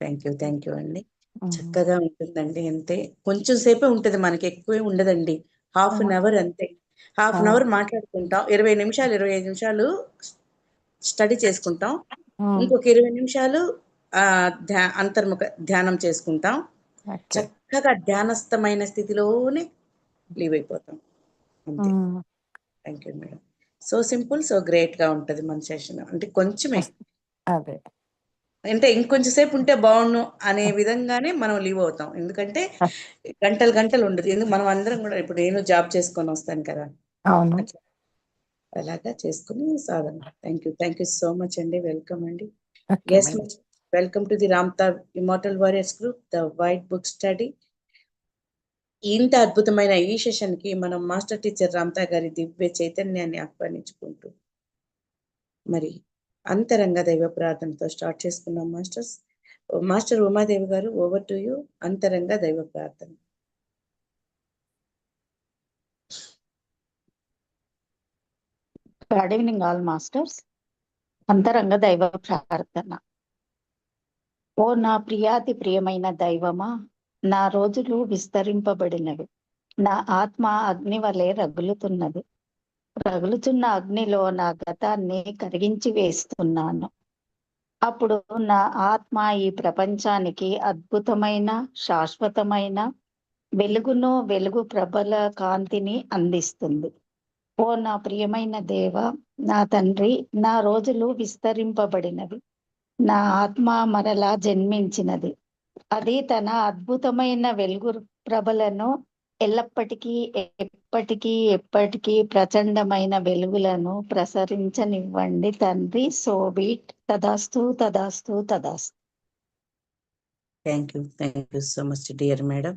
Thank you thank you అండి చక్కగా ఉంటుందండి అంతే. కొంచెం సేపే ఉంటది మనకి ఎక్కువే ఉండదండి. హాఫ్ అన్ అవర్ అంతే. హాఫ్ అన్ అవర్ మాట్లాడుకుంటాం. ఇరవై నిమిషాలు ఇరవై ఐదు నిమిషాలు స్టడీ చేసుకుంటాం. ఇంకొక ఇరవై నిమిషాలు అంతర్ముఖ ధ్యానం చేసుకుంటాం. చక్కగా ధ్యానస్థమైన స్థితిలోనే లీవ్ అయిపోతాం. అంతే. Thank you madam so simple so గ్రేట్గా ఉంటది మన సెషన్ అంటే కొంచెమే. అదే. అంటే ఇంకొంచెం సేపు ఉంటే బాగుండు అనే విధంగానే మనం లీవ్ అవుతాం. ఎందుకంటే గంటలు గంటలు ఉండదు. ఎందుకు మనం అందరం కూడా ఇప్పుడు నేను జాబ్ చేసుకొని వస్తాను కదా. అవును. అలాగా చేసుకుని సాధన. Thank you thank you so much అండి. వెల్కమ్ అండి. Yes madam. Welcome to the Ramtha immortal warriors group the white book study ఇంత అద్భుతమైన ఈ సెషన్కి మనం మాస్టర్ టీచర్ రామ్తా గారి దివ్య చైతన్యాన్ని ఆహ్వానించుకుంటూ మరి అంతరంగ దైవ ప్రార్థనతో స్టార్ట్ చేసుకున్నాం మాస్టర్స్. మాస్టర్ ఉమాదేవి గారు ఓవర్ టు యూ అంతరంగ దైవ ప్రార్థన. గుడ్ ఈవినింగ్ ఆల్ మాస్టర్స్ అంతరంగ దైవ ప్రార్థన. ఓ నా ప్రియాతి ప్రియమైన దైవమా నా రోజులు విస్తరింపబడినవి. నా ఆత్మ అగ్ని వలె రగులుతున్నది. రగులుతున్న అగ్నిలో నా గతాన్ని కరిగించి వేస్తున్నాను. అప్పుడు నా ఆత్మ ఈ ప్రపంచానికి అద్భుతమైన శాశ్వతమైన వెలుగును వెలుగు ప్రబల కాంతిని అందిస్తుంది. ఓ నా ప్రియమైన దేవ నా తండ్రి నా రోజులు విస్తరింపబడినవి. నా ఆత్మ మరలా జన్మించినది. అది తన అద్భుతమైన వెలుగు ప్రభలను ఎల్లప్పటికీ ఎప్పటికీ ఎప్పటికీ ప్రచండమైన వెలుగులను ప్రసరించనివ్వండి తండ్రి. సోబీట్ తదాస్తు తదాస్తు తదాస్తు. Thank you thank you so much dear madam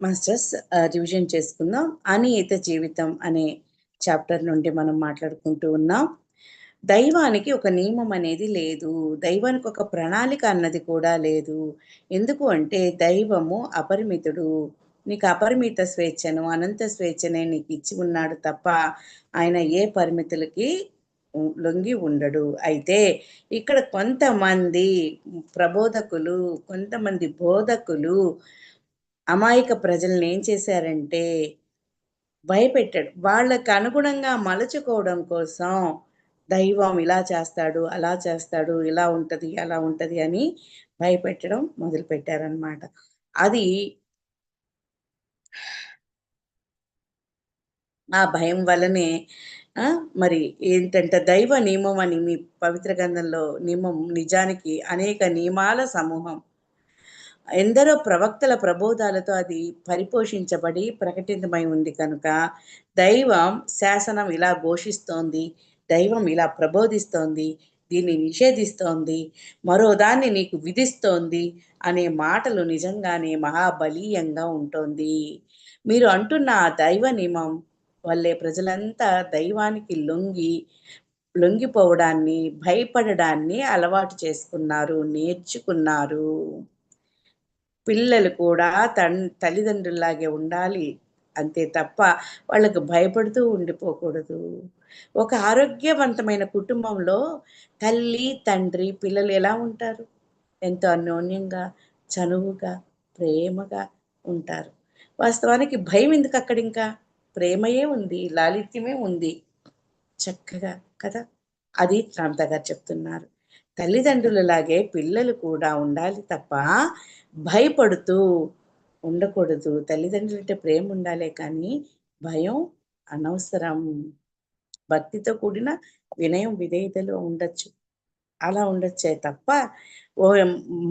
masters revision చేసుకుందాం. అనియత జీవితం అనే చాప్టర్ నుండి మనం మాట్లాడుకుంటూ ఉన్నాం. దైవానికి ఒక నియమం అనేది లేదు. దైవానికి ఒక ప్రణాళిక అన్నది కూడా లేదు. ఎందుకు అంటే దైవము అపరిమితుడు. నీకు అపరిమిత స్వేచ్ఛను అనంత స్వేచ్ఛనే నీకు ఇచ్చి ఉన్నాడు తప్ప ఆయన ఏ పరిమితులకి లొంగి ఉండడు. అయితే ఇక్కడ కొంతమంది ప్రబోధకులు కొంతమంది బోధకులు అమాయక ప్రజల్ని ఏం చేశారంటే భయపెట్టాడు వాళ్ళకు అనుగుణంగా మలచుకోవడం కోసం దైవం ఇలా చేస్తాడు అలా చేస్తాడు ఇలా ఉంటది అలా ఉంటది అని భయపెట్టడం మొదలు పెట్టారనమాట అది ఆ భయం వల్లనే మరి ఏంటంటే దైవ నియమం అని మీ పవిత్ర గ్రంథంలో నియమం నిజానికి అనేక నియమాల సమూహం. ఎందరో ప్రవక్తల ప్రబోధాలతో అది పరిపోషించబడి ప్రకటితమై ఉంది కనుక దైవం శాసనం ఇలా ఘోషిస్తోంది దైవం ఇలా ప్రబోధిస్తోంది దీన్ని నిషేధిస్తోంది మరో దాన్ని నీకు విధిస్తోంది అనే మాటలు నిజంగానే మహాబలీయంగా ఉంటుంది. మీరు అంటున్న ఆ దైవ నియమం వల్లే ప్రజలంతా దైవానికి లొంగి లొంగిపోవడాన్ని భయపడడాన్ని అలవాటు చేసుకున్నారు నేర్చుకున్నారు. పిల్లలు కూడా తన్ తల్లిదండ్రుల్లాగే ఉండాలి అంతే తప్ప వాళ్ళకు భయపడుతూ ఉండిపోకూడదు. ఒక ఆరోగ్యవంతమైన కుటుంబంలో తల్లి తండ్రి పిల్లలు ఎలా ఉంటారు? ఎంతో అన్యోన్యంగా చనువుగా ప్రేమగా ఉంటారు. వాస్తవానికి భయం ఎందుకు అక్కడ ఇంకా? ప్రేమయే ఉంది లాలిత్యమే ఉంది. చక్కగా కదా? అది రామ్తా గారు చెప్తున్నారు. తల్లిదండ్రులలాగే పిల్లలు కూడా ఉండాలి తప్ప భయపడుతూ ఉండకూడదు. తల్లిదండ్రులు అంటే ప్రేమ ఉండాలే కానీ భయం అనవసరం. భక్తితో కూడిన వినయం విధేయతలు ఉండొచ్చు. అలా ఉండొచ్చే తప్ప ఓ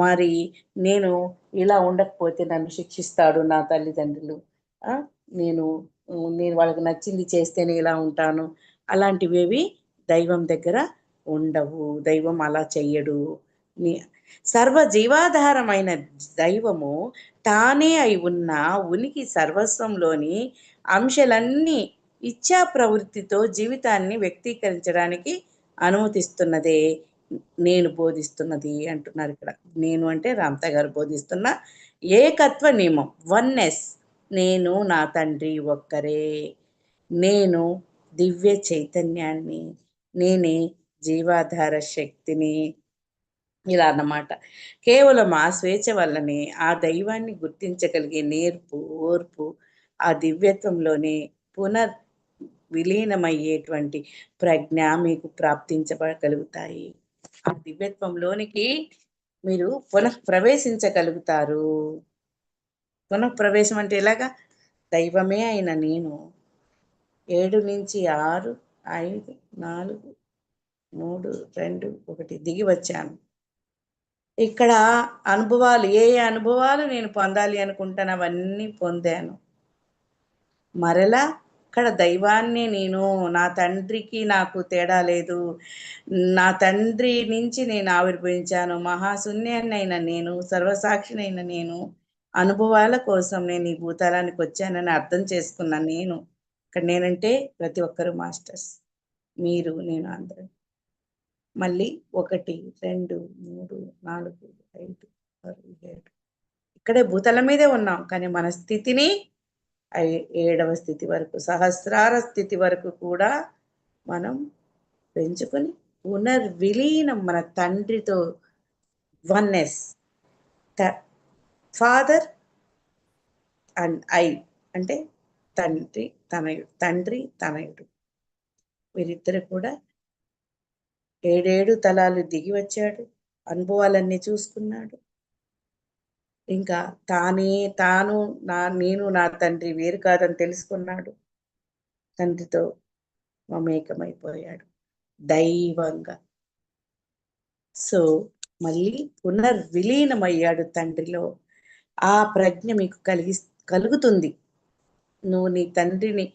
మరి నేను ఇలా ఉండకపోతే నన్ను శిక్షిస్తాడు నా తల్లిదండ్రులు. నేను నేను వాళ్ళకి నచ్చింది చేస్తేనే ఇలా ఉంటాను. అలాంటివేవి దైవం దగ్గర ఉండవు. దైవం అలా చెయ్యడు. నీ సర్వ జీవాధారమైన దైవము తానే అయి ఉన్న ఉనికి సర్వస్వంలోని అంశాలన్నీ ఇచ్ఛా ప్రవృత్తితో జీవితాన్ని వ్యక్తీకరించడానికి అనుమతిస్తున్నదే. నేను బోధిస్తున్నది అంటున్నారు ఇక్కడ. నేను అంటే రామ్తా గారు బోధిస్తున్న ఏకత్వ నియమం. వన్నెస్. నేను నా తండ్రి ఒక్కరే. నేను దివ్య చైతన్యాన్ని. నేనే జీవాధార శక్తిని. ఇలా అన్నమాట. కేవలం ఆ స్వేచ్ఛ వల్లనే ఆ దైవాన్ని గుర్తించగలిగే నేర్పు ఓర్పు ఆ దివ్యత్వంలోనే పునర్ విలీనమయ్యేటువంటి ప్రజ్ఞ మీకు ప్రాప్తించగలుగుతాయి ఆ దివ్యత్వంలోనికి మీరు పునః ప్రవేశించగలుగుతారు పునః ప్రవేశం అంటే ఎలాగా? దైవమే అయిన నేను ఏడు నుంచి ఆరు ఐదు నాలుగు మూడు రెండు ఒకటి దిగి వచ్చాను. ఇక్కడ అనుభవాలు ఏ ఏ అనుభవాలు నేను పొందాలి అనుకుంటాను అవన్నీ పొందాను. మరలా ఇక్కడ దైవాన్ని నేను నా తండ్రికి నాకు తేడా లేదు. నా తండ్రి నుంచి నేను ఆవిర్భవించాను. మహాశూన్యాన్నైన నేను సర్వసాక్షినైన నేను అనుభవాల కోసం నేను ఈ భూతాలానికి వచ్చానని అర్థం చేసుకున్నాను నేను ఇక్కడ నేనంటే ప్రతి ఒక్కరు మాస్టర్స్. మీరు నేను అందరం. మళ్ళీ ఒకటి రెండు మూడు నాలుగు ఐదు ఆరు ఏడు. ఇక్కడే భూతల మీదే ఉన్నాం కానీ మన స్థితిని ఏడవ స్థితి వరకు సహస్రార స్థితి వరకు కూడా మనం పెంచుకొని పునర్విలీనం మన తండ్రితో వన్నెస్ ఫాదర్ అండ్ ఐ అంటే తండ్రి తనయుడు తండ్రి తనయుడు. వీరిద్దరు కూడా ఏడేడు తలాలు దిగి వచ్చాడు అనుభవాలన్నీ చూసుకున్నాడు. ఇంకా తానే తాను నా నేను నా తండ్రి వేరు కాదని తెలుసుకున్నాడు. తండ్రితో మమేకమైపోయాడు. దైవంగా. సో మళ్ళీ పునర్విలీనమయ్యాడు తండ్రిలో. ఆ ప్రజ్ఞ మీకు కలిగి కలుగుతుంది. నువ్వు నీ తండ్రిని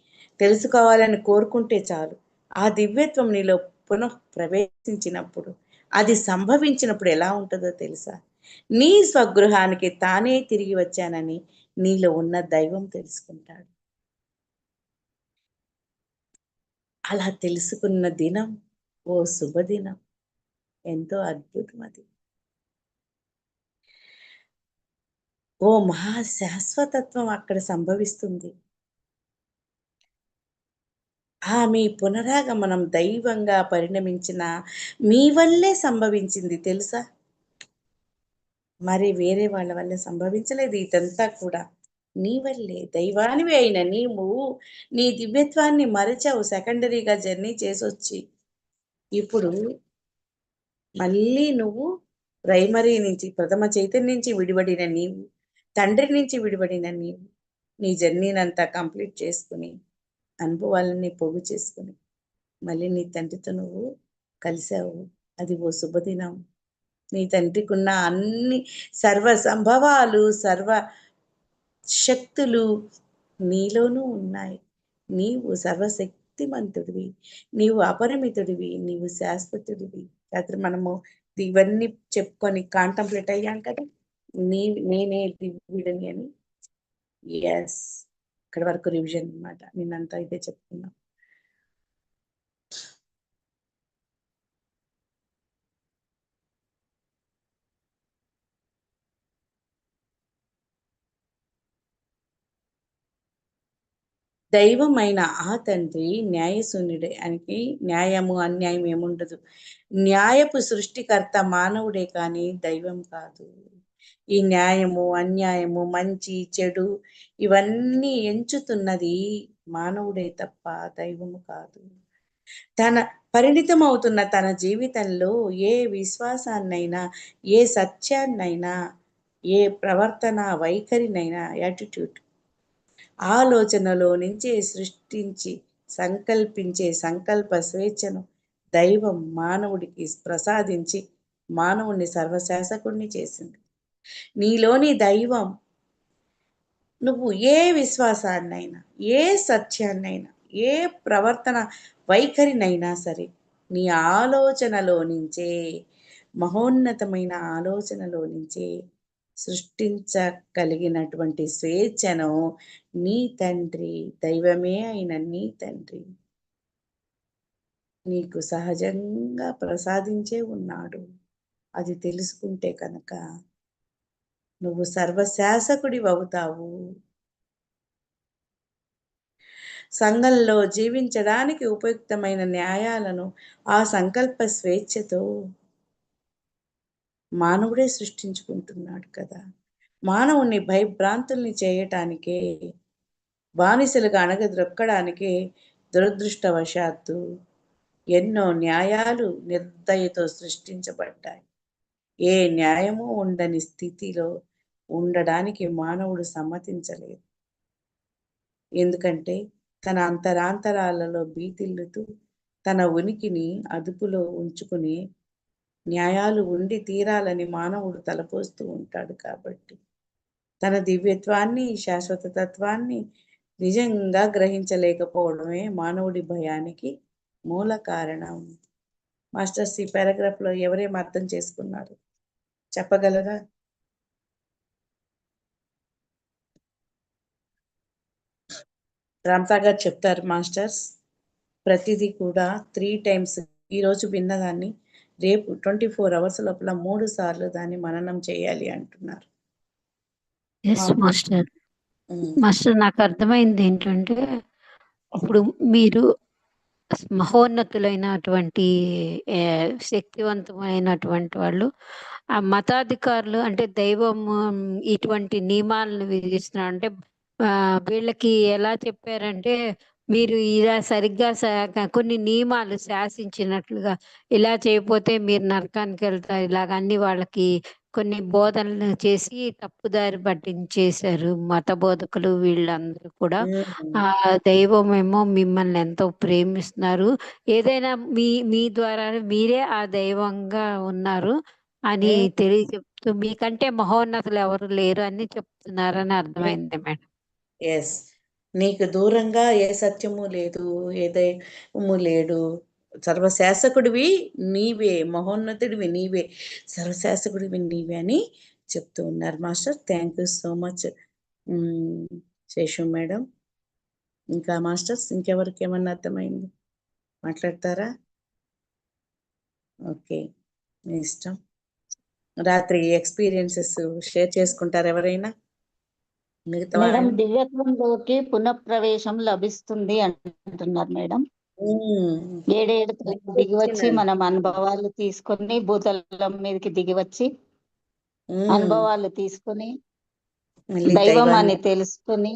తెలుసుకోవాలని కోరుకుంటే చాలు. ఆ దివ్యత్వం నీలో పునః ప్రవేశించినప్పుడు అది సంభవించినప్పుడు ఎలా ఉంటుందో తెలుసా? నీ స్వగృహానికి తానే తిరిగి వచ్చానని నీలో ఉన్న దైవం తెలుసుకుంటాడు. అలా తెలుసుకున్న దినం ఓ శుభదినం. ఎంతో అద్భుతం అది. ఓ మహా శాశ్వతత్వం అక్కడ సంభవిస్తుంది. ఆ మీ పునరాగమనం దైవంగా పరిణమించిన మీ వల్లే సంభవించింది తెలుసా? మరి వేరే వాళ్ళ వల్ల సంభవించలేదు ఇదంతా కూడా. నీ వల్లే. దైవానివి అయిన నీవు నీ దివ్యత్వాన్ని మరచావు సెకండరీగా జర్నీ చేసొచ్చి. ఇప్పుడు మళ్ళీ నువ్వు ప్రైమరీ నుంచి ప్రథమ చైతన్యం నుంచి విడిపడిన నీవు తండ్రి నుంచి విడిపడిన నీవు నీ జర్నీనంతా కంప్లీట్ చేసుకుని అనుభవాలన్నీ పోగు చేసుకుని మళ్ళీ నీ తండ్రితో నువ్వు కలిసావు. అది ఓ శుభదినం. నీ తండ్రికి ఉన్న అన్ని సర్వ సంభవాలు సర్వ శక్తులు నీలోనూ ఉన్నాయి. నీవు సర్వశక్తిమంతుడివి నీవు అపరిమితుడివి నీవు శాశ్వతుడివి. రాత్రి మనము ఇవన్నీ చెప్పుకొని కాంటంప్లేట్ అయ్యాం కదా? నీ నేనే దివ్యుడిని అని. ఎస్ ఇక్కడ వరకు రివిజన్ అన్నమాట. నేనంతా ఇదే చెప్తున్నాను దైవమైన ఆ తండ్రి న్యాయశూన్యుడే. ఆయనకి న్యాయము అన్యాయం ఏముండదు. న్యాయపు సృష్టికర్త మానవుడే కానీ దైవం కాదు. ఈ న్యాయము అన్యాయము మంచి చెడు ఇవన్నీ ఎంచుతున్నది మానవుడే తప్ప దైవము కాదు. తన పరిణితం అవుతున్న తన జీవితంలో ఏ విశ్వాసాన్నైనా ఏ సత్యాన్నైనా ఏ ప్రవర్తన వైఖరినైనా యాటిట్యూడ్ ఆలోచనలో నుంచే సృష్టించి సంకల్పించే సంకల్ప స్వేచ్ఛను దైవం మానవుడికి ప్రసాదించి మానవుణ్ణి సర్వశాసకుణ్ణి చేసింది. నీలోని దైవం నువ్వు ఏ విశ్వాసాన్నైనా ఏ సత్యాన్నైనా ఏ ప్రవర్తన వైఖరినైనా సరే నీ ఆలోచనలో నుంచే మహోన్నతమైన ఆలోచనలో నుంచే సృష్టించగలిగినటువంటి స్వేచ్ఛను నీ తండ్రి దైవమే అయిన నీ తండ్రి నీకు సహజంగా ప్రసాదించే ఉన్నాడు. అది తెలుసుకుంటే కనుక నువ్వు సర్వశాసకుడి అవుతావు సంఘంలో జీవించడానికి ఉపయుక్తమైన న్యాయాలను ఆ సంకల్ప స్వేచ్ఛతో మానవుడే సృష్టించుకుంటున్నాడు కదా. మానవుని భయభ్రాంతుల్ని చేయటానికే బానిసలుగా అణగద్రొక్కడానికే దురదృష్టవశాత్తు ఎన్నో న్యాయాలు నిర్దయతో సృష్టించబడ్డాయి. ఏ న్యాయము ఉండని స్థితిలో ఉండడానికి మానవుడు సమ్మతించలేదు. ఎందుకంటే తన అంతరాంతరాలలో బీతిల్లుతూ తన ఉనికిని అదుపులో ఉంచుకుని న్యాయాలు ఉండి తీరాలని మానవుడు తలపోస్తూ ఉంటాడు కాబట్టి. తన దివ్యత్వాన్ని శాశ్వత తత్వాన్ని నిజంగా గ్రహించలేకపోవడమే మానవుడి భయానికి మూల కారణం. మాస్టర్స్ ఈ పారాగ్రాఫ్లో ఎవరేం అర్థం చేసుకున్నారు? చెప్పగలరా? రామ్తా గారు చెప్తారు మాస్టర్స్. ప్రతిదీ కూడా త్రీ టైమ్స్. ఈ రోజు విన్నదాన్ని రేపు ట్వంటీ ఫోర్ అవర్స్ లోపల మూడు సార్లు దాన్ని మననం చేయాలి అంటున్నారు. మాస్టర్. మాస్టర్ నాకు అర్థమైంది ఏంటంటే ఇప్పుడు మీరు మహోన్నతులైనటువంటి శక్తివంతమైనటువంటి వాళ్ళు ఆ మతాధికారులు అంటే దైవం ఇటువంటి నియమాలను విధిస్తున్నారు. అంటే వీళ్ళకి ఎలా చెప్పారంటే మీరు ఇలా సరిగ్గా కొన్ని నియమాలు శాసించినట్లుగా ఇలా చేయకపోతే మీరు నరకానికి వెళ్తారు. ఇలాగ అన్ని వాళ్ళకి కొన్ని బోధనలు చేసి తప్పుదారి పట్టించేశారు మత బోధకులు వీళ్ళందరూ కూడా. ఆ దైవం ఏమో మిమ్మల్ని ఎంతో ప్రేమిస్తున్నారు. ఏదైనా మీ మీ ద్వారా మీరే ఆ దైవంగా ఉన్నారు అని ఉమ్. తెలియచెప్తూ మీకంటే మహోన్నతులు ఎవరు లేరు అని చెప్తున్నారని అర్థమైంది మేడం. ఎస్ నీకు దూరంగా ఏ సత్యము లేదు ఏ లేడు. సర్వశాసకుడివి నీవే మహోన్నతుడివి నీవే సర్వశాసకుడివి నీవే అని చెప్తూ ఉన్నారు. Master thank you so much Seshu madam. ఇంకా మాస్టర్స్ ఇంకెవరికి ఏమన్నా అర్థమైంది? మాట్లాడతారా? ఓకే మీ ఇష్టం. రాత్రి ఎక్స్పీరియన్సెస్ షేర్ చేసుకుంటారు ఎవరైనా? మిగతా మేడం? దివ్యత్వంలోకి పునఃప్రవేశం లభిస్తుంది అంటున్నారు మేడం ఏడేడు తలలు దిగి వచ్చి వచ్చినాయి. మనం అనుభవాలు తీసుకొని భూతలం మీదకి దిగి వచ్చి ఉమ్, అనుభవాలు తీసుకొని దైవం అని తెలుసుకుని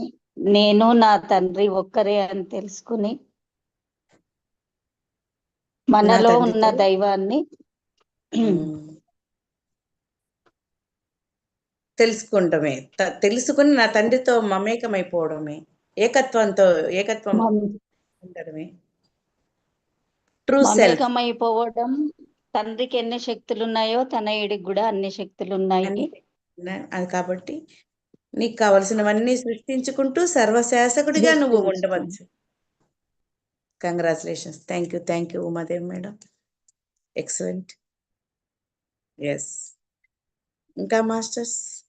నేను నా తండ్రి ఒక్కరే అని తెలుసుకుని మనలో ఉన్న దైవాన్ని తెలుసుకుంటమే. తెలుసుకుని నా తండ్రితో మమేకమైపోవడమే. ఏకత్వంతో ఏకత్వం ఉండడమే. ట్రూ మమేకమైపోవడం తండ్రికి ఎన్ని శక్తులు ఉన్నాయో తనయుడికి కూడా అన్ని శక్తులు ఉన్నాయి అది కాబట్టి నీకు కావలసినవన్నీ సృష్టించుకుంటూ సర్వశాసకుడిగా నువ్వు. ఉండవచ్చు. Congratulations thank you thank you Umadev madam. Excellent yes ఇంకా మాస్టర్స్?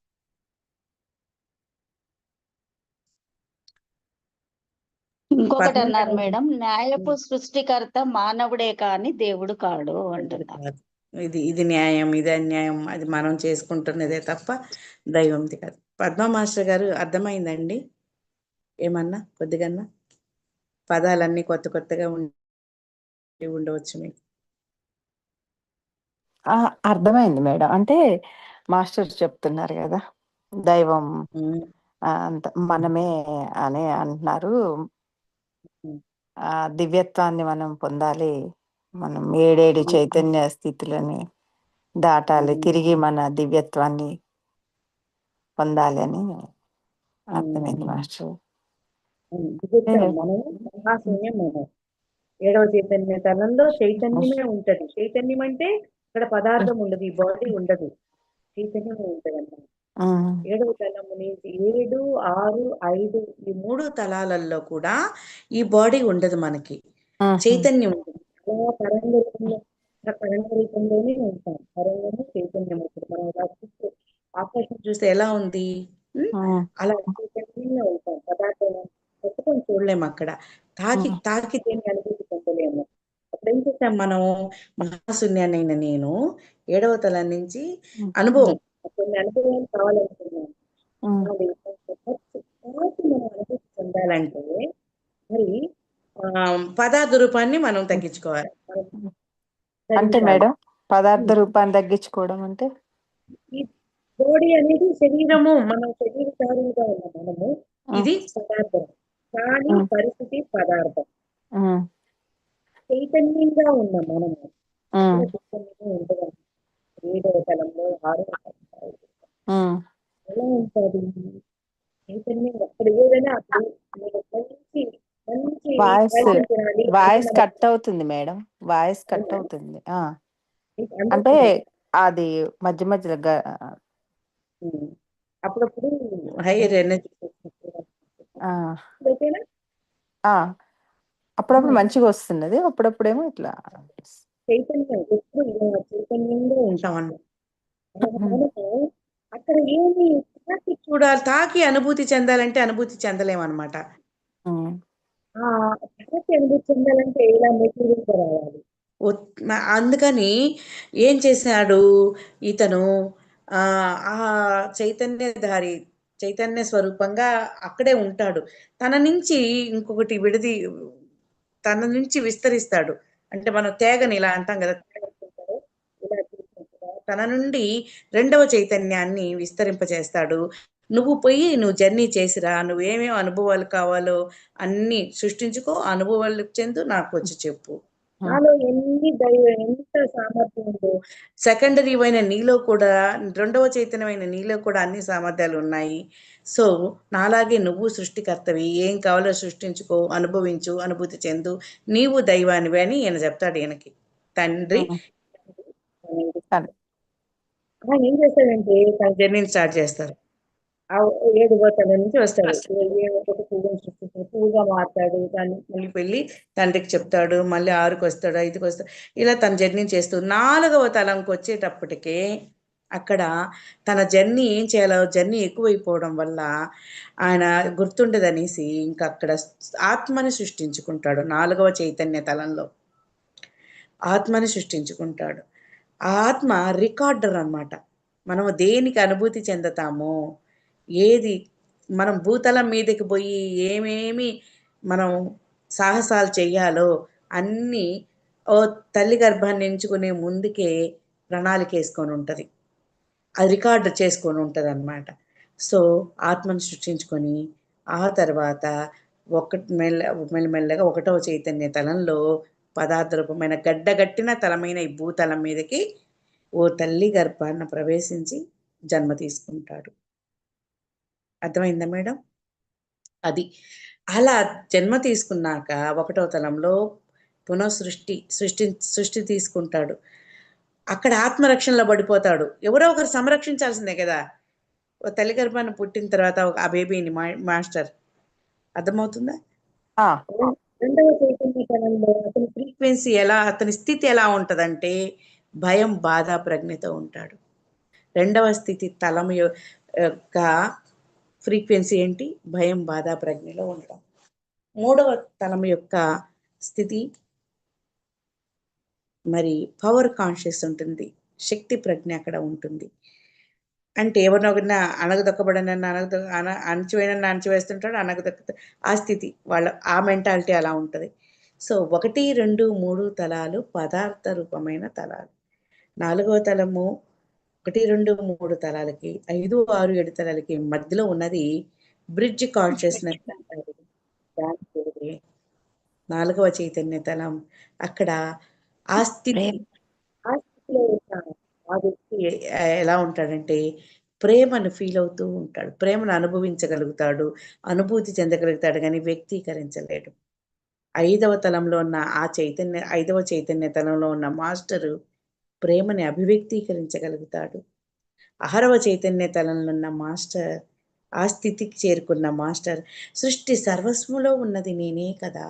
ఇంకొకటి అన్నారు మేడం. న్యాయపు సృష్టికర్త మానవుడే కాని దేవుడు కాడు అంటున్నారు. ఇది ఇది న్యాయం ఇది అన్యాయం అది మనం చేసుకుంటున్నదే తప్ప దైవంది కాదు. పద్మ మాస్టర్ గారు అర్థమైందండి? ఏమన్నా కొద్దిగన్నా? పదాలన్నీ కొత్త కొత్తగా ఉండి ఉండవచ్చు మీకు. అర్థమైంది మేడం. అంటే మాస్టర్ చెప్తున్నారు కదా దైవం అంత మనమే అని అంటున్నారు. ఆ దివ్యత్వాన్ని మనం పొందాలి. మనం ఏడేడు. చైతన్య స్థితులని దాటాలి. తిరిగి మన దివ్యత్వాన్ని పొందాలి అని అర్థమైంది మాస్టర్. ఏడవ చైతన్య తలంలో చైతన్యమే ఉంటది. చైతన్యం అంటే ఇక్కడ పదార్థం ఉండదు. ఈ బాడీ ఉండదు. చైతన్యమే ఉంటది అన్నమాట ఏడవ తలము నుంచి ఏడు ఆరు ఐదు ఈ మూడు తలాలలో కూడా ఈ బాడీ ఉండదు మనకి. చైతన్యం ఉంటుంది అలా తరంగ రూపంలో ఆ తరంగ రూపంలోనే ఉంటాం. తరంగము చైతన్యం ఉంటుంది మనం ఇలా చూస్తే ఆకాశం చూస్తే ఎలా ఉంది? అలా చైతన్యంలో ఉంటాం. పదార్థం పట్టుకొని చూడలేము అక్కడ. తాకి. తాకి దేని అనుభూతి పొందలేము. అప్పుడు ఏం చేస్తాం మనం? మహాశూన్యాన్నైన నేను ఏడవ తలం నుంచి. అనుభవం కొన్ని అనుభవాలు కావాలనుకున్నాను. అది మనం అనుభూతి చెందాలంటే మరి పదార్థ రూపాన్ని మనం తగ్గించుకోవాలి. అంటే. మేడం పదార్థ రూపాన్ని తగ్గించుకోవడం అంటే? ఈ బాడీ అనేది శరీరము మన శరీరధారులుగా ఉన్న మనము ఇది పదార్థం. కానీ. పరిస్థితి పదార్థం. చైతన్యంగా ఉన్న మనము. ఉండదు ఏడవ తలంలో ఉమ్. ఎలా ఉంటుంది వాయిస్. వాయిస్ కట్ అవుతుంది మేడం. Voice cut? అవుతుంది. అంటే. అది మధ్య మధ్యలో. అప్పుడప్పుడు హైయర్ ఎనర్జీ అప్పుడప్పుడు. మంచిగా వస్తున్నది. అప్పుడప్పుడేమో ఇట్లా చైతన్యం. ఎప్పుడు చైతన్యంగా ఉంటాం అన్నమాట. అక్కడ ఏమి తాకి చూడాలి తాకి అనుభూతి చెందాలంటే అనుభూతి చెందలేమన్నమాట. ఆ. తాకి అనుభూతి చెందాలంటే ఇలా మెటీరియల్ రావాలి. అందుకని ఏం చేశాడు ఇతను ఆ ఆ చైతన్యధారి చైతన్య స్వరూపంగా అక్కడే ఉంటాడు. తన నుంచి ఇంకొకటి విడిది తన నుంచి విస్తరిస్తాడు. అంటే మనం తేగని ఇలా అంటాం కదా తేగ తీసుకుంటాడు, ఇలా తీసుకుంటాడు. తన నుండి రెండవ చైతన్యాన్ని విస్తరింపజేస్తాడు. నువ్వు పోయి నువ్వు జర్నీ చేసిరా నువ్వేమేమి అనుభవాలు కావాలో అన్ని సృష్టించుకో అనుభవాలు చెందు నాకు వచ్చి చెప్పు. నాలో ఎన్ని దైవ ఎంత సామర్థ్యం ఉందో. సెకండరీ అయిన నీలో కూడా రెండవ చైతన్యమైన నీలో కూడా అన్ని సామర్థ్యాలు ఉన్నాయి. సో నాలాగే నువ్వు సృష్టికర్తవి ఏం కావాలో సృష్టించుకో అనుభవించు అనుభూతి చెందు నీవు దైవానివి అని ఈయన చెప్తాడు ఈయనకి. తండ్రి. ఆయన ఏం చేస్తాడంటే తన జర్నీని స్టార్ట్ చేస్తారు ఆ ఏడు గోతాల నుంచి వస్తాడు. ఒక పువ్వుని సృష్టిస్తాడు పువ్వుగా మారుతాడు దాన్ని మళ్ళీ వెళ్ళి తండ్రికి చెప్తాడు మళ్ళీ ఆరుకు వస్తాడు ఐదుకి వస్తాడు. ఇలా తన జర్నీ చేస్తూ నాలుగవ తలంకి వచ్చేటప్పటికే అక్కడ తన జర్నీ ఏం చేయాలో జర్నీ ఎక్కువైపోవడం వల్ల ఆయన గుర్తుండదనేసి ఇంకా అక్కడ ఆత్మని సృష్టించుకుంటాడు నాలుగవ చైతన్య తలంలో. ఆత్మని సృష్టించుకుంటాడు. ఆ ఆత్మ రికార్డర్ అన్నమాట. మనము దేనికి అనుభూతి చెందుతామో ఏది మనం భూతలం మీదకి పోయి ఏమేమి మనం సాహసాలు చేయాలో అన్నీ ఓ తల్లి గర్భాన్ని ఎంచుకునే ముందుకే ప్రణాళిక వేసుకొని ఉంటుంది. అది రికార్డు చేసుకొని ఉంటుంది అనమాట సో ఆత్మను సృష్టించుకొని ఆ తర్వాత ఒక మెల్ల మెల్లమెల్లగా ఒకటవ చైతన్య తలంలో పదార్థ రూపమైన గడ్డగట్టిన తలమైన ఈ భూతలం మీదకి ఓ తల్లి గర్భాన్న ప్రవేశించి జన్మ తీసుకుంటాడు. అర్థమైందా మేడం? అది. అలా జన్మ తీసుకున్నాక ఒకటో తలంలో పునఃసృష్టి సృష్టి సృష్టి తీసుకుంటాడు. అక్కడ ఆత్మరక్షణలో పడిపోతాడు. ఎవరో ఒకరు సంరక్షించాల్సిందే కదా. ఓ తల్లి గర్భాన్ని పుట్టిన తర్వాత ఒక- ఆ బేబీని మా మాస్టర్. అర్థమవుతుందా? రెండవ చైతన్యకరణంలో అతని ఫ్రీక్వెన్సీ ఎలా అతని స్థితి ఎలా ఉంటుందంటే భయం బాధ ప్రజ్ఞతో ఉంటాడు. రెండవ స్థితి తలం యొక్క ఫ్రీక్వెన్సీ ఏంటి? భయం బాధ ప్రజ్ఞలో ఉండడం. మూడవ తలం యొక్క స్థితి మరి పవర్ కాన్షియస్ ఉంటుంది. శక్తి ప్రజ్ఞ అక్కడ ఉంటుంది. అంటే ఎవరినొకరిన అణగదొక్కబడనన్న అణగదొ అణ అణచివేయనన్న అణచివేస్తుంటాడు అణగదొక్క ఆ స్థితి వాళ్ళ ఆ మెంటాలిటీ అలా ఉంటుంది. సో ఒకటి రెండు మూడు తలాలు పదార్థ రూపమైన తలాలు. నాలుగవ తలము ఒకటి రెండు మూడు తలాలకి ఐదు ఆరు ఏడు తలాలకి మధ్యలో ఉన్నది బ్రిడ్జ్ కాన్షియస్నెస్ అంటారు. నాలుగవ చైతన్య తలం. అక్కడ ఆ స్థితి. ఆ స్థితిలో ఆ వ్యక్తి ఎలా ఉంటాడంటే ప్రేమను ఫీల్ అవుతూ ఉంటాడు. ప్రేమను అనుభవించగలుగుతాడు అనుభూతి చెందగలుగుతాడు కానీ వ్యక్తీకరించలేడు. ఐదవ తలంలో ఉన్న ఆ చైతన్య ఐదవ చైతన్య తలంలో ఉన్న మాస్టరు ప్రేమని అభివ్యక్తీకరించగలుగుతాడు. ఆరవ చైతన్య తలంలో ఉన్న మాస్టర్ ఆ స్థితికి చేరుకున్న మాస్టర్ సృష్టి సర్వస్వములో ఉన్నది నేనే కదా.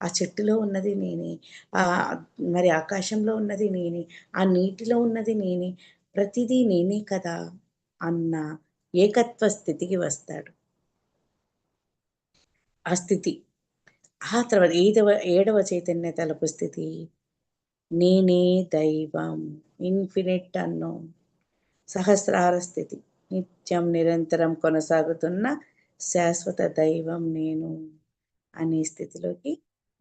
ఆ చెట్టులో ఉన్నది నేనే ఆ మరి ఆకాశంలో ఉన్నది నేనే ఆ నీటిలో ఉన్నది నేనే ప్రతిదీ నేనే కదా అన్న ఏకత్వ స్థితికి వస్తాడు. ఆ స్థితి ఆ తర్వాత ఏడవ ఏడవ చైతన్య తలపు స్థితి నేనే దైవం ఇన్ఫినిట్ అన్నో సహస్రార స్థితి నిత్యం నిరంతరం కొనసాగుతున్న శాశ్వత దైవం నేను అనే స్థితిలోకి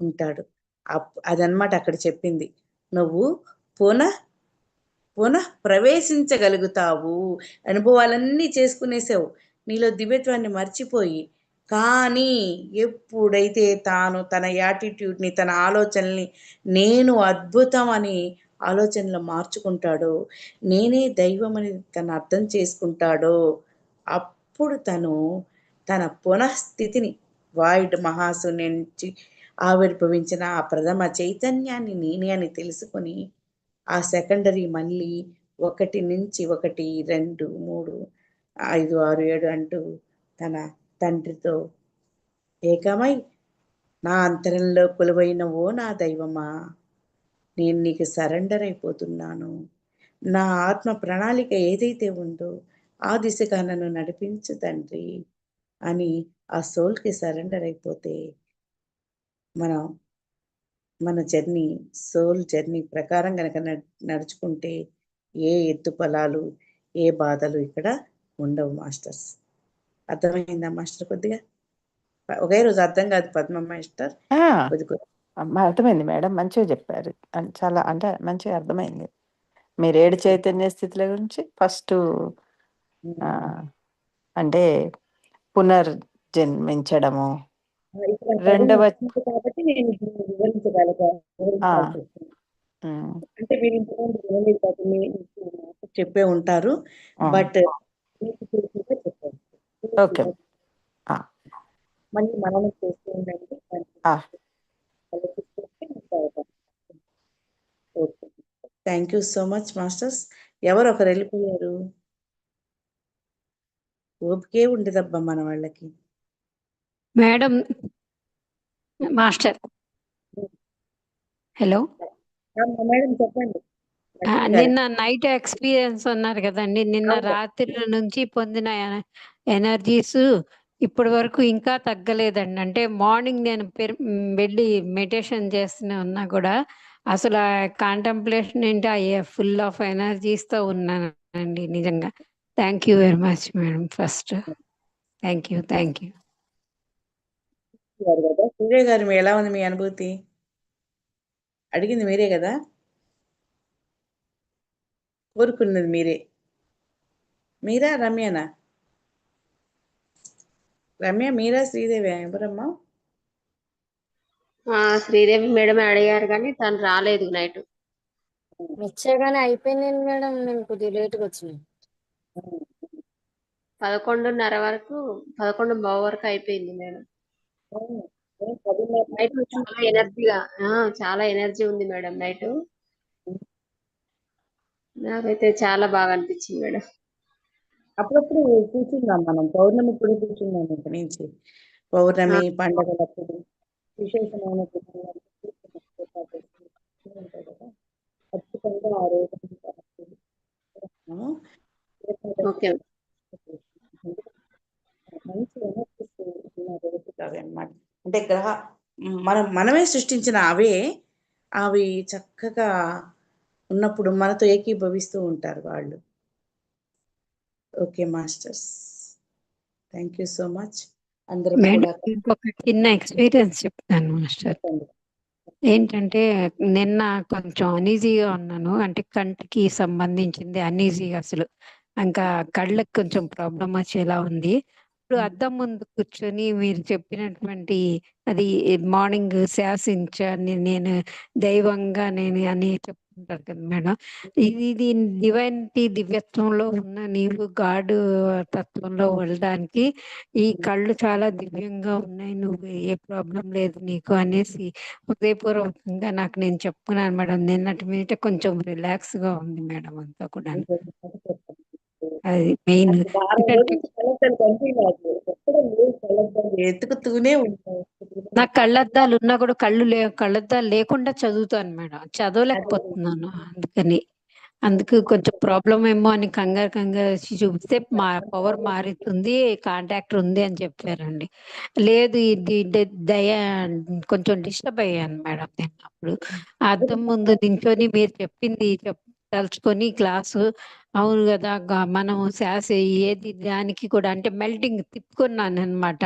ఉంటాడు. అప్- అక్కడ చెప్పింది. నువ్వు పునః పునః ప్రవేశించగలుగుతావు. అనుభవాలన్నీ చేసుకునేసావు. నీలో దివ్యత్వాన్ని మర్చిపోయి. కానీ ఎప్పుడైతే తాను తన యాటిట్యూడ్ని తన ఆలోచనల్ని నేను అద్భుతం అని ఆలోచనలు మార్చుకుంటాడో నేనే దైవం అని తను అర్థం చేసుకుంటాడో అప్పుడు తను తన పునఃస్థితిని వాయుడు మహాశూన్యం నుంచి ఆవిర్భవించిన ఆ ప్రథమ చైతన్యాన్ని నేనే అని తెలుసుకొని ఆ సెకండరీ మళ్ళీ ఒకటి నుంచి ఒకటి రెండు మూడు ఐదు ఆరు ఏడు అంటూ తన తండ్రితో ఏకమై నా అంతరంలో కొలువైన ఓ నా దైవమా? నేను నీకు సరెండర్ అయిపోతున్నాను. నా ఆత్మ ప్రణాళిక ఏదైతే ఉందో ఆ దిశగా నన్ను నడిపించు తండ్రి అని ఆ సోల్కి సరెండర్ అయిపోతే మనం మన జర్నీ సోల్ జర్నీ ప్రకారం కనుక నడుచుకుంటే ఏ ఎత్తు పొలాలు ఏ బాధలు ఇక్కడ ఉండవు మాస్టర్స్. అర్థమైందా మాస్టర్ కొద్దిగా? ఒకే రోజు అర్థం కాదు పద్మ మాస్టర్. అర్థమైంది మేడం. మంచిగా చెప్పారు. చాలా అంటే మంచిగా అర్థమైంది. మీరు ఏడు చైతన్య స్థితుల గురించి ఫస్ట్ అంటే పునర్జన్మించడము రెండవ- కాబట్టి నేను దీన్ని వివరించగలిగా వివరించాల్సి వచ్చింది. ఉమ్, అంటే మీరు ఇంతకుముందు చెప్పే ఉంటారు బట్ ఓకే. మళ్ళీ మనం చేస్తూ ఉండండి ఆ. Thank you so much masters ఎవరు ఒకరు వెళ్ళిపోయారు? ఓపికే ఉండదబ్బా మన వాళ్ళకి. Madam master. హలో. మేడం చెప్పండి. నిన్న నైట్ ఎక్స్పీరియన్స్ అన్నారు కదండి. నిన్న. రాత్రి నుంచి పొందిన ఎనర్జీస్ ఇప్పటి వరకు ఇంకా తగ్గలేదండి. అంటే మార్నింగ్ నేను వెళ్ళి మెడిటేషన్ చేస్తూనే ఉన్నా కూడా అసలు ఆ కాంటంప్లేషన్ ఏంటి? ఆ ఫుల్ ఆఫ్ ఎనర్జీస్తో ఉన్నానండి నిజంగా. Thank you very much madam first. Thank you thank you. గారు కదా. సూర్య గారు మీ ఎలా ఉంది మీ అనుభూతి? అడిగింది మీరే కదా? కోరుకున్నది మీరే. మీరా రమ్యనా? రమ్య మీరా శ్రీదేవి ఎవరమ్మా? ఆ శ్రీదేవి మేడం అడిగారు కానీ తను రాలేదు నైట్. వచ్చాగానే అయిపోయింది మేడం? నేను కొద్దిగా లేట్గా వచ్చినాను పదకొండున్నర వరకు పదకొండు బావు వరకు అయిపోయింది మేడం. నైట్ చాలా ఎనర్జీగా ఆ, చాలా ఎనర్జీ ఉంది మేడం నైట్. నాకైతే చాలా బాగా అనిపించింది మేడం. అప్పుడప్పుడు కూర్చుందాం మనం పౌర్ణమి కూడా కూర్చుందాం ఇక్కడి నుంచి. పౌర్ణమి పండగలప్పుడు విశేషమైన. ఖచ్చితంగా ఆ రోజు ఓకే మంచి ఎనర్జీస్ ఉన్న రోజు అవి అన్నమాట. అంటే గ్రహ మనం మనమే సృష్టించిన అవే అవి చక్కగా ఉన్నప్పుడు మనతో ఏకీభవిస్తూ ఉంటారు వాళ్ళు. Okay masters. Thank you so much అందరం ఇంకొక చిన్న ఎక్స్పీరియన్స్ చెప్తాను మాస్టర్. ఏంటంటే నిన్న కొంచెం అనీజీగా ఉన్నాను. అంటే కంటికి సంబంధించింది అనీజీగా అసలు. ఇంకా కళ్ళకి కొంచెం ప్రాబ్లం వచ్చేలా ఉంది. ఇప్పుడు అద్దం ముందు కూర్చొని మీరు చెప్పినటువంటి అది మార్నింగ్ శాసించాన్ని నేను దైవంగా నేను అని చెప్తుంటారు కదా మేడం. ఇది డివైనిటీ దివ్యత్వంలో ఉన్న నీవు గాడ్ తత్వంలో వెళ్ళడానికి ఈ కళ్ళు చాలా దివ్యంగా ఉన్నాయి. నువ్వు ఏ ప్రాబ్లం లేదు నీకు అనేసి హృదయపూర్వకంగా నాకు నేను చెప్పుకున్నాను మేడం. నిన్నటి మీద కొంచెం రిలాక్స్గా ఉంది మేడం అంతా కూడా అది మెయిన్ ఎత్తుకుతూనే ఉంటాయి నాకు కళ్ళద్దాలు ఉన్నా కూడా కళ్ళు లే కళ్ళద్దాలు లేకుండా చదువుతాను మేడం. చదవలేకపోతున్నాను. అందుకని అందుకు కొంచెం ప్రాబ్లం ఏమో అని కంగారు కంగారు చూపిస్తే మా పవర్ మారుతుంది కాంటాక్ట్ ఉంది అని చెప్పారండి. లేదు ఇది దయ కొంచెం డిస్టర్బ్ అయ్యాను మేడం నేను అప్పుడు. అద్దం ముందు నించొని మీరు చెప్పింది చెప్ తలుచుకొని క్లాసు అవును కదా! మనం శ్వాస ఏది దానికి కూడా అంటే మెల్టింగ్ తిప్పుకున్నాను అనమాట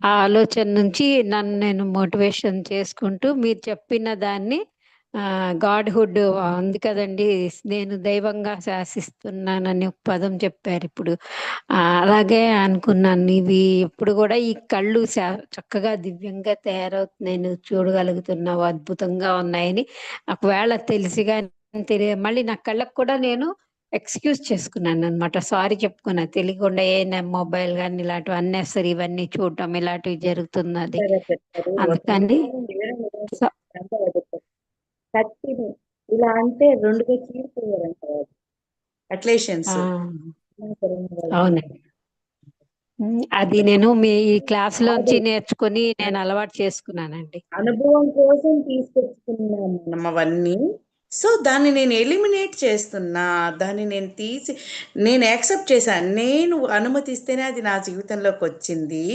ఆ ఆలోచన నుంచి నన్ను నేను మోటివేషన్ చేసుకుంటూ మీరు చెప్పిన దాన్ని గాడ్హుడ్ ఉంది కదండి! నేను దైవంగా శాసిస్తున్నానని ఒక పదం చెప్పారు ఇప్పుడు. అలాగే అనుకున్నాను. ఇవి ఇప్పుడు కూడా ఈ కళ్ళు శా- చక్కగా దివ్యంగా తయారవుతున్నాయి. నేను చూడగలుగుతున్నావు అద్భుతంగా ఉన్నాయని. ఒకవేళ తెలిసిగా తెలియ మళ్ళీ నా కళ్ళకు కూడా నేను ఎక్స్క్యూజ్ చేసుకున్నాను అనమాట సారీ చెప్పుకున్నా. తెలియకుండా ఏ మొబైల్ కానీ ఇలాంటివి అన్నెసరీ ఇవన్నీ చూడటం ఇలాంటివి జరుగుతున్నది. అందుకని కత్తిని ఇలా అంటే రెండుగా చీలిపోయారంట అట్లేషన్స్ ఆ, అవునండి. అది నేను మీ ఈ క్లాస్ లోంచి నేర్చుకొని నేను అలవాటు చేసుకున్నానండి. అనుభవం కోసం తీసుకొచ్చుకున్నాను అవన్నీ సో దాన్ని నేను ఎలిమినేట్ చేస్తున్నా దాన్ని నేను తీసి నేను యాక్సెప్ట్ చేశాను. నేను అనుమతిస్తేనే అది నా జీవితంలోకి వచ్చింది.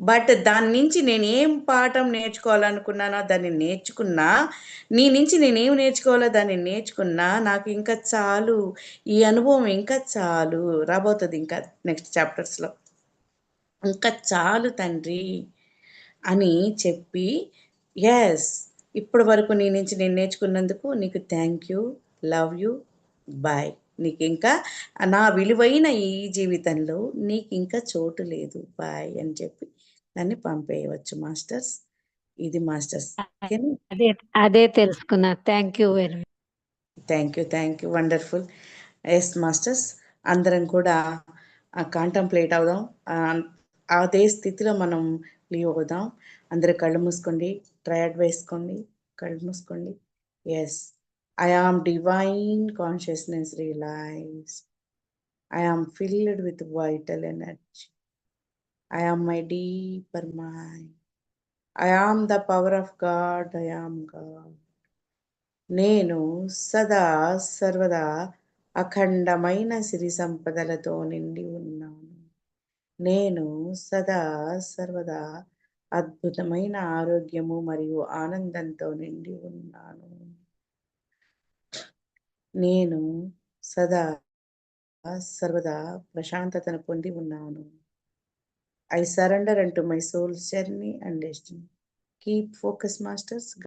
బట్ దాని నుంచి నేను ఏం పాఠం నేర్చుకోవాలనుకున్నానో దాన్ని నేర్చుకున్నా. నీ నుంచి నేను ఏం నేర్చుకోవాలో దాన్ని నేర్చుకున్నా. నాకు ఇంకా చాలు. ఈ అనుభవం ఇంకా చాలు. రాబోతుంది ఇంకా నెక్స్ట్ చాప్టర్స్లో ఇంకా చాలు తండ్రి అని చెప్పి ఎస్ ఇప్పటి వరకు నీ నుంచి నేను నేర్చుకున్నందుకు నీకు thank you love you bye నీకు ఇంకా నా విలువైన ఈ జీవితంలో నీకు ఇంకా చోటు లేదు. బాయ్ అని చెప్పి దాన్ని పంపేయవచ్చు మాస్టర్స్. ఇది మాస్టర్స్. అదే అదే తెలుసుకున్నా. Thank you very much thank you thank you wonderful yes masters. అందరం కూడా కాంటంప్లేట్ అవుదాం. అదే స్థితిలో మనం లీవ్ అవుదాం. అందరూ కళ్ళు మూసుకోండి ట్రయాడ్ వేసుకోండి కళ్ళు మూసుకోండి. Yes I am divine consciousness realize I am filled with vital energy I am my deeper mind I am the power of God I am God నేను సదా సర్వదా అఖండమైన సిరి సంపదలతో నిండి ఉన్నాను. నేను సదా సర్వదా అద్భుతమైన ఆరోగ్యము మరియు ఆనందంతో నిండి ఉన్నాను. నేను సదా సర్వదా ప్రశాంతతను పొంది ఉన్నాను. I surrender and to my soul's journey and destiny keep focus masters